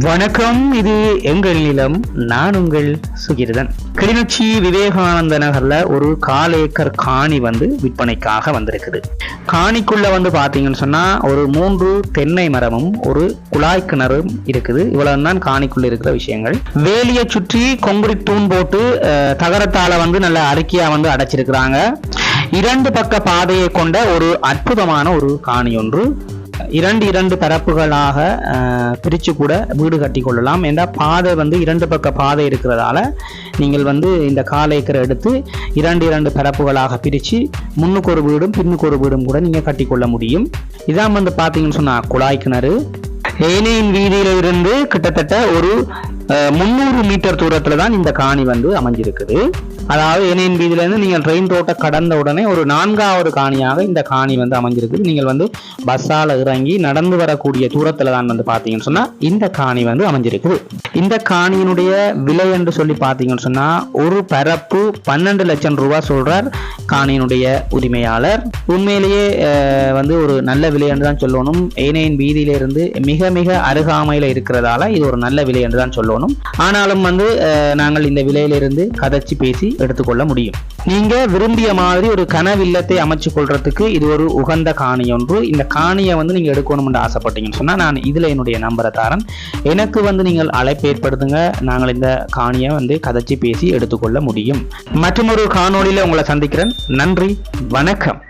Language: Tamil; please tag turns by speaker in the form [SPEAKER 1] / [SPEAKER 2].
[SPEAKER 1] வணக்கம் இது எங்கள் நிலம் நான் உங்கள் சுகிர்தன். கிளிநொச்சி விவேகானந்த நகர்ல ஒரு கால் ஏக்கர் காணி வந்து விற்பனைக்காக வந்திருக்குது. காணிக்குள்ள வந்து பாத்தீங்கன்னு சொன்னா ஒரு மூன்று தென்னை மரமும் ஒரு குழாய் கிணறும் இருக்குது. இவ்வளவு தான் காணிக்குள்ள இருக்கிற விஷயங்கள். வேலியை சுற்றி கொங்குரிட் தூண் போட்டு தகரத்தால வந்து நல்ல அறுக்கியா வந்து அடைச்சிருக்கிறாங்க. இரண்டு பக்க பாதையை கொண்ட ஒரு அற்புதமான ஒரு காணி ஒன்று இரண்டு இரண்டு பரப்புகளாக பிரித்து கூட வீடு கட்டி கொள்ளலாம். ஏன்னா பாதை வந்து இரண்டு பக்க பாதை இருக்கிறதால நீங்கள் வந்து இந்த கால் ஏக்கரை எடுத்து இரண்டு இரண்டு பரப்புகளாக பிரித்து முன்னுக்கு ஒரு வீடும் பின்னுக்கு ஒரு வீடும் கூட நீங்கள் கட்டிக்கொள்ள முடியும். இதான் வந்து பார்த்தீங்கன்னு சொன்னால் குழாய் கிணறு. ஏனையின் வீதியிலிருந்து கிட்டத்தட்ட ஒரு முந்நூறு மீட்டர் தூரத்துல தான் இந்த காணி வந்து அமைஞ்சிருக்குது. அதாவது ஏனையின் பீதியிலேருந்து நீங்கள் ட்ரெயின் ரோட்டை கடந்த உடனே ஒரு நான்காவது காணியாக இந்த காணி வந்து அமைஞ்சிருக்குது. நீங்கள் வந்து பஸ்ஸால் இறங்கி நடந்து வரக்கூடிய தூரத்தில் தான் வந்து பார்த்தீங்கன்னு சொன்னால் இந்த காணி வந்து அமைஞ்சிருக்குது. இந்த காணியினுடைய விலை என்று சொல்லி பார்த்தீங்கன்னு சொன்னால் ஒரு பரப்பு பன்னெண்டு லட்சம் ரூபா சொல்கிறார் காணியினுடைய உரிமையாளர். உண்மையிலேயே வந்து ஒரு நல்ல விலை என்று தான் சொல்லணும். ஏனையின் வீதியிலிருந்து மிக மிக அருகாமையில் இருக்கிறதால இது ஒரு நல்ல விலை என்று தான் சொல்லணும். ஆனாலும் வந்து நாங்கள் இந்த விலையிலிருந்து கதைச்சு பேசி எடுத்துக்கொள்ள முடியும். நீங்க விரும்பிய மாதிரி ஒரு கனவில்லத்தை அமைச்சு கொள்றதுக்கு இது ஒரு உகந்த காணி ஒன்று. இந்த காணியை வந்து நீங்க எடுக்கணும்னு ஆசைப்பட்டீங்கன்னு சொன்னா நான் இதுல என்னுடைய நம்பரை தரேன். எனக்கு வந்து நீங்கள் அழைப்பு ஏற்படுத்துங்க. நாங்கள் இந்த காணியை வந்து கதைச்சு பேசி எடுத்துக்கொள்ள முடியும். மற்றும் ஒரு காணொளியில உங்களை சந்திக்கிறேன். நன்றி. வணக்கம்.